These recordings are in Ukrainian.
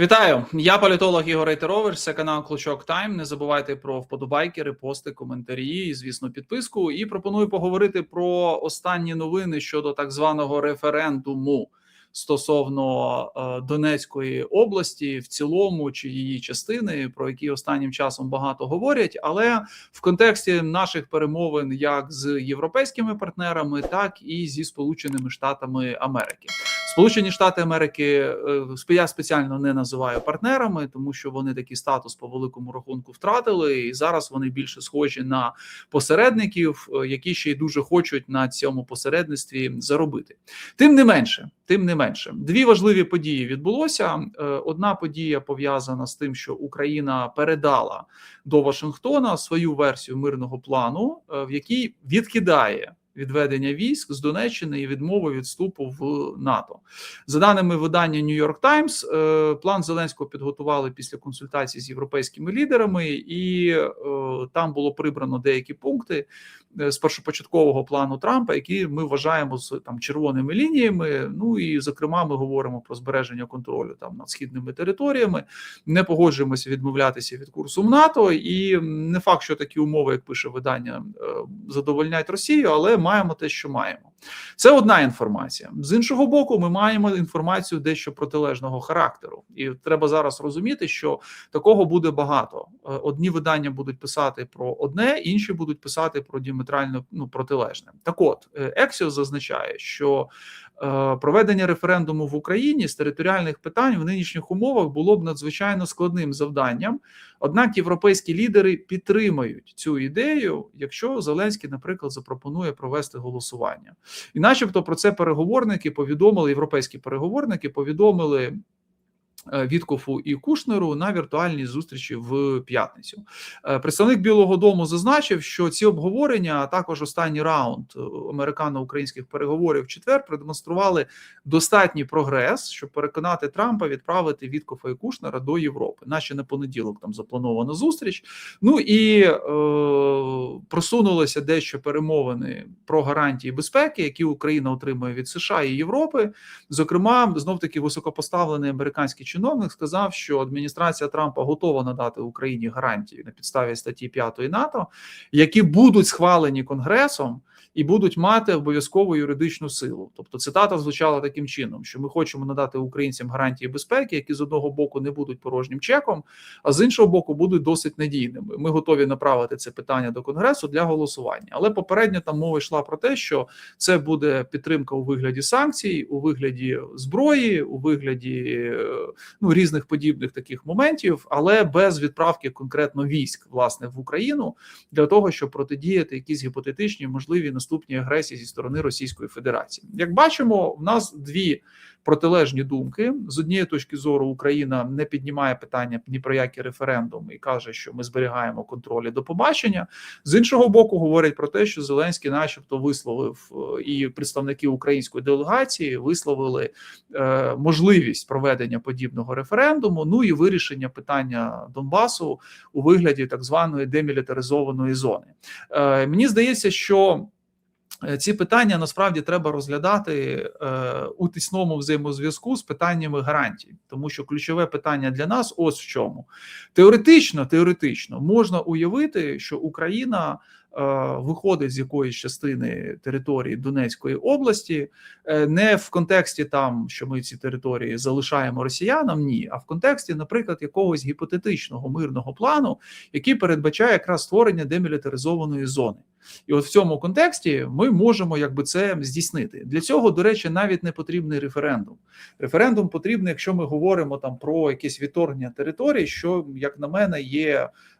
Вітаю, я політолог Ігор Рейтерович, Це канал Клочок Тайм. Не забувайте про вподобайки, репости, коментарі і, звісно, підписку. І пропоную поговорити про останні новини щодо так званого референдуму стосовно е, Донецької області в цілому чи її частини, про які останнім часом багато говорять, але в контексті наших перемовин як з європейськими партнерами, так і зі Сполученими Штатами Америки. Сполучені Штати Америки е, я спеціально не називаю партнерами, тому що вони такий статус по великому рахунку втратили, і зараз вони більше схожі на посередників, е, які ще й дуже хочуть на цьому посередництві заробити. Тим не менше, тим не менше, дві важливі події відбулося. Е, одна подія пов'язана з тим, що Україна передала до Вашингтона свою версію мирного плану, в якій відкидає відведення військ з Донеччини і відмови відступу в НАТО. За даними видання New York Times, е, план Зеленського підготували після консультацій з європейськими лідерами, і е, там було прибрано деякі пункти з першопочаткового плану Трампа, які ми вважаємо з там червоними лініями. Ну і зокрема, ми говоримо про збереження контролю там над східними територіями. Не погоджуємося відмовлятися від курсу в НАТО, і не факт, що такі умови, як пише видання, задовольняють Росію, але маємо те, що маємо. Це одна інформація. З іншого боку, ми маємо інформацію дещо протилежного характеру, і треба зараз розуміти, що такого буде багато. Е, одні видання будуть писати про одне, інші будуть писати про діаметрально ну протилежне. Так, от Ексіос зазначає, що проведення референдуму в Україні з територіальних питань в нинішніх умовах було б надзвичайно складним завданням. Однак європейські лідери підтримають цю ідею, якщо Зеленський, наприклад, запропонує провести голосування, і, начебто, про це переговорники повідомили європейські переговорники, повідомили Е, Віткофу і Кушнеру на віртуальній зустрічі в п'ятницю. Е, представник Білого Дому зазначив, що ці обговорення, а також останній раунд е, американо-українських переговорів в четвер продемонстрували достатній прогрес, щоб переконати Трампа відправити Віткофа і Кушнера до Європи. Наче на понеділок там запланована зустріч. Ну і е, просунулися дещо перемовини про гарантії безпеки, які Україна отримує від США і Європи. Зокрема, знов таки високопоставлений американський чиновник сказав, що адміністрація Трампа готова надати Україні гарантії на підставі статті 5 НАТО, які будуть схвалені Конгресом і будуть мати обов'язкову юридичну силу. Тобто, цитата звучала таким чином: що ми хочемо надати українцям гарантії безпеки, які з одного боку не будуть порожнім чеком, а з іншого боку будуть досить надійними. Ми готові направити це питання до конгресу для голосування. Але попередньо там мова йшла про те, що це буде підтримка у вигляді санкцій, у вигляді зброї, у вигляді ну різних подібних таких моментів, але без відправки конкретно військ власне в Україну для того, щоб протидіяти якісь гіпотетичні можливі наступні агресії зі сторони Російської Федерації. Як бачимо, в нас дві протилежні думки з однієї точки зору Україна не піднімає питання ні про які референдум і каже, що ми зберігаємо контроль до побачення. З іншого боку, говорять про те, що Зеленський, начебто, висловив е, і представники української делегації висловили е, можливість проведення подібного референдуму. Ну і вирішення питання Донбасу у вигляді так званої демілітаризованої зони. Е, Мені здається, що ці питання насправді треба розглядати е, у тісному взаємозв'язку з питаннями гарантій, тому що ключове питання для нас ось в чому. Теоретично, теоретично можна уявити, що Україна Е, виходить з якоїсь частини території Донецької області, е, не в контексті там, що ми ці території залишаємо росіянам, ні, а в контексті, наприклад, якогось гіпотетичного мирного плану, який передбачає якраз створення демілітаризованої зони. І от в цьому контексті ми можемо якби це здійснити. Для цього, до речі, навіть не потрібний референдум. Референдум потрібний, якщо ми говоримо там про якесь відторгнення території, що як на мене є Е,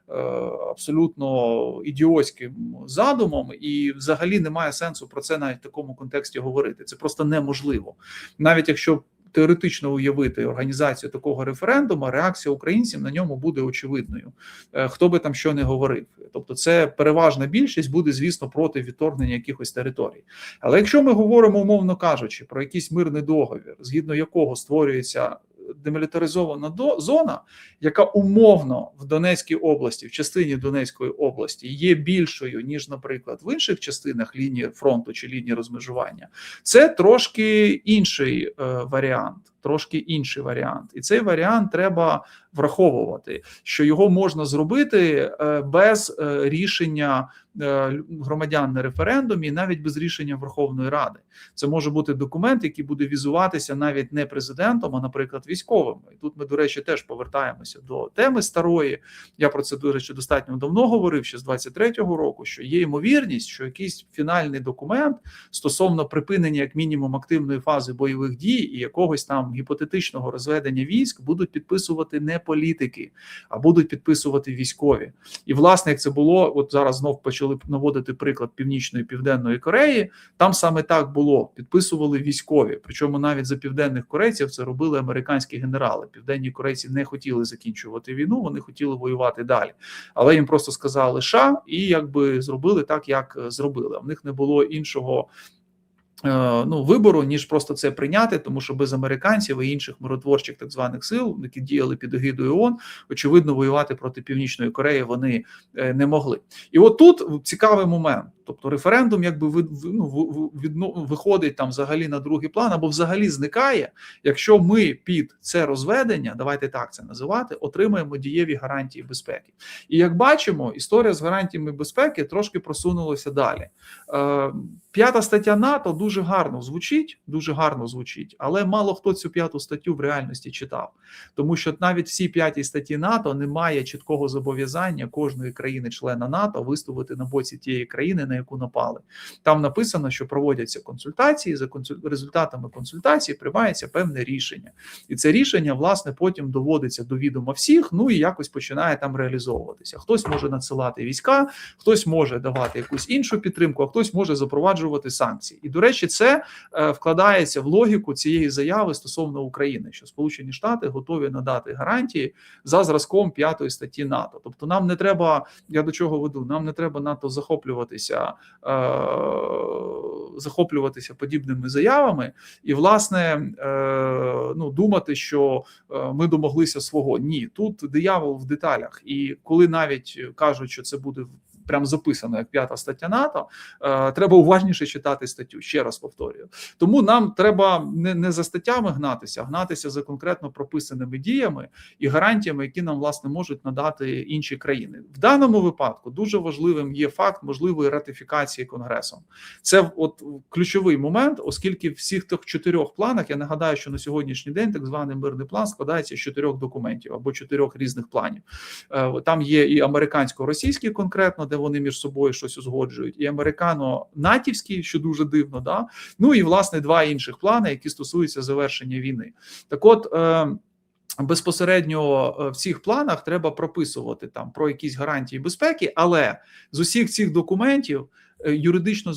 абсолютно ідіотським задумом, і взагалі немає сенсу про це навіть в такому контексті говорити. Це просто неможливо, навіть якщо. Теоретично уявити організацію такого референдуму, реакція українців на ньому буде очевидною, е, хто би там що не говорив. Тобто, це переважна більшість буде, звісно, проти відторгнення якихось територій. Але якщо ми говоримо, умовно кажучи, про якийсь мирний договір, згідно якого створюється демілітаризована зона, яка умовно в Донецькій області, в частині Донецької області, є більшою ніж, наприклад, в інших частинах лінії фронту чи лінії розмежування, це трошки інший е, варіант трошки інший варіант, і цей варіант треба враховувати, що його можна зробити е, без е, рішення громадян на референдумі, навіть без рішення Верховної Ради. Це може бути документ, який буде візуватися навіть не президентом, а наприклад, військовими. І тут ми, до речі, теж повертаємося до теми старої. Я про це до речі достатньо давно говорив ще з 23-го року. Що є ймовірність, що якийсь фінальний документ стосовно припинення, як мінімум, активної фази бойових дій і якогось там гіпотетичного розведення військ будуть підписувати не політики, а будуть підписувати військові. І власне, як це було, от зараз знов почали наводити приклад північної південної Кореї. Там саме так було: підписували військові. Причому навіть за південних корейців це робили американські генерали. Південні корейці не хотіли закінчувати війну, вони хотіли воювати далі. Але їм просто сказали ша, і якби зробили так, як зробили. В них не було іншого. Е, ну, вибору, ніж просто це прийняти, тому що без американців і інших миротворчих так званих сил, які діяли під егідою ООН, очевидно, воювати проти Північної Кореї вони е, не могли. І отут тут цікавий момент. Тобто референдум, якби ви ну, відно, виходить там взагалі на другий план, або взагалі зникає, якщо ми під це розведення, давайте так це називати, отримаємо дієві гарантії безпеки. І як бачимо, історія з гарантіями безпеки трошки просунулася далі. Е, П'ята стаття НАТО дуже гарно звучить, дуже гарно звучить, але мало хто цю п'яту статтю в реальності читав, тому що навіть всі п'ятій статті НАТО немає чіткого зобов'язання кожної країни-члена НАТО виступити на боці тієї країни, на яку напали. Там написано, що проводяться консультації. За результатами консультації приймається певне рішення, і це рішення власне потім доводиться до відома всіх. Ну і якось починає там реалізовуватися. Хтось може надсилати війська, хтось може давати якусь іншу підтримку, а хтось може запроваджувати санкції. І до речі, це е, вкладається в логіку цієї заяви стосовно України, що Сполучені Штати готові надати гарантії за зразком п'ятої статті НАТО. Тобто, нам не треба, я до чого веду, нам не треба НАТО захоплюватися, е, захоплюватися подібними заявами, і власне е, ну думати, що е, ми домоглися свого. Ні, тут диявол в деталях, і коли навіть кажуть, що це буде прям записано як п'ята стаття НАТО. Е, треба уважніше читати статтю. Ще раз повторюю. Тому нам треба не не за статтями гнатися, а гнатися за конкретно прописаними діями і гарантіями, які нам власне можуть надати інші країни. В даному випадку дуже важливим є факт можливої ратифікації конгресом. Це от ключовий момент, оскільки в всіх тих чотирьох планах я нагадаю, що на сьогоднішній день так званий мирний план складається з чотирьох документів або чотирьох різних планів. Е, там є і американсько-російський конкретно, де вони між собою щось узгоджують, і американо-натівські, що дуже дивно, да ну і власне два інших плани, які стосуються завершення війни. Так, от. Е, Безпосередньо е, в цих планах треба прописувати там про якісь гарантії безпеки, але з усіх цих документів юридично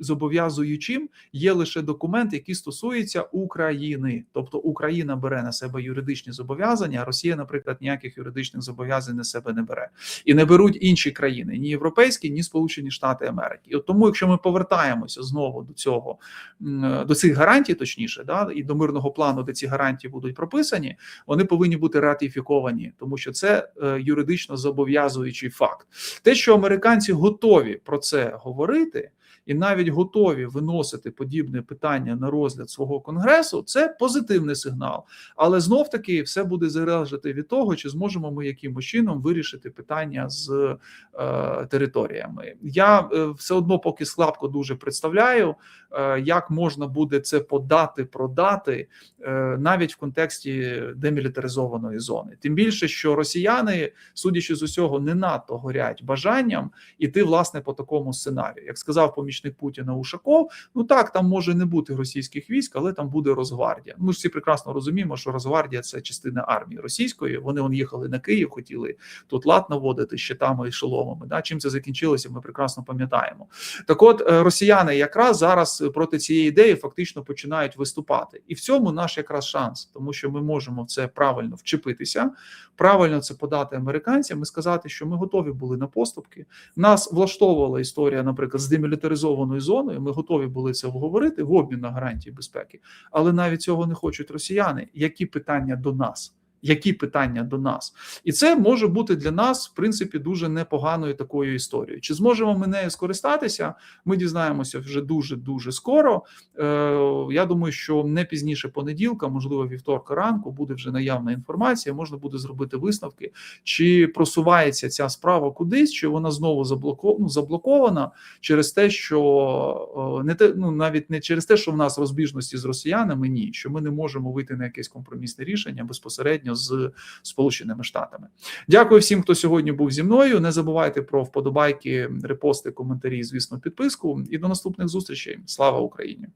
зобов'язуючим є лише документ, який стосується України, тобто Україна бере на себе юридичні зобов'язання, а Росія, наприклад, ніяких юридичних зобов'язань на себе не бере і не беруть інші країни, ні європейські, ні Сполучені Штати Америки. І от тому, якщо ми повертаємося знову до цього е, до цих гарантій, точніше, да і до мирного плану, де ці гарантії будуть прописані, вони повинні бути ратифіковані, тому що це е, юридично зобов'язуючий факт. Те, що американці готові про це це говорити і навіть готові виносити подібне питання на розгляд свого конгресу, це позитивний сигнал. Але знов таки все буде залежати від того, чи зможемо ми якимось чином вирішити питання з е, територіями. Я е, все одно поки слабко дуже представляю, е, як можна буде це подати, продати е, навіть в контексті демілітаризованої зони. Тим більше, що росіяни, судячи з усього, не надто горять бажанням іти власне по такому сценарію, як сказав поміж помічник Путіна Ушаков. Ну так, там може не бути російських військ, але там буде Росгвардія. Ми ж всі прекрасно розуміємо, що Росгвардія це частина армії російської. Вони он їхали на Київ, хотіли тут лад наводити щитами і шоломами. Да, чим це закінчилося? Ми прекрасно пам'ятаємо. Так, от е, росіяни якраз зараз проти цієї ідеї фактично починають виступати, і в цьому наш якраз шанс, тому що ми можемо в це правильно вчепитися, правильно це подати американцям і сказати, що ми готові були на поступки. Нас влаштовувала історія, наприклад, з демілітаризованою демілітаризованою зоною. Ми готові були це обговорити в обмін на гарантії безпеки, але навіть цього не хочуть росіяни. Які питання до нас? Які питання до нас, і це може бути для нас в принципі дуже непоганою такою історією. Чи зможемо ми нею скористатися? Ми дізнаємося вже дуже дуже скоро. Е, Я думаю, що не пізніше понеділка, можливо, вівторка ранку буде вже наявна інформація. Можна буде зробити висновки, чи просувається ця справа кудись, чи вона знову заблоко, ну, заблокована через те, що е, не те, ну навіть не через те, що в нас розбіжності з росіянами, ні, що ми не можемо вийти на якесь компромісне рішення з Сполученими Штатами. Дякую всім, хто сьогодні був зі мною. Не забувайте про вподобайки, репости, коментарі, звісно, підписку. І до наступних зустрічей. Слава Україні!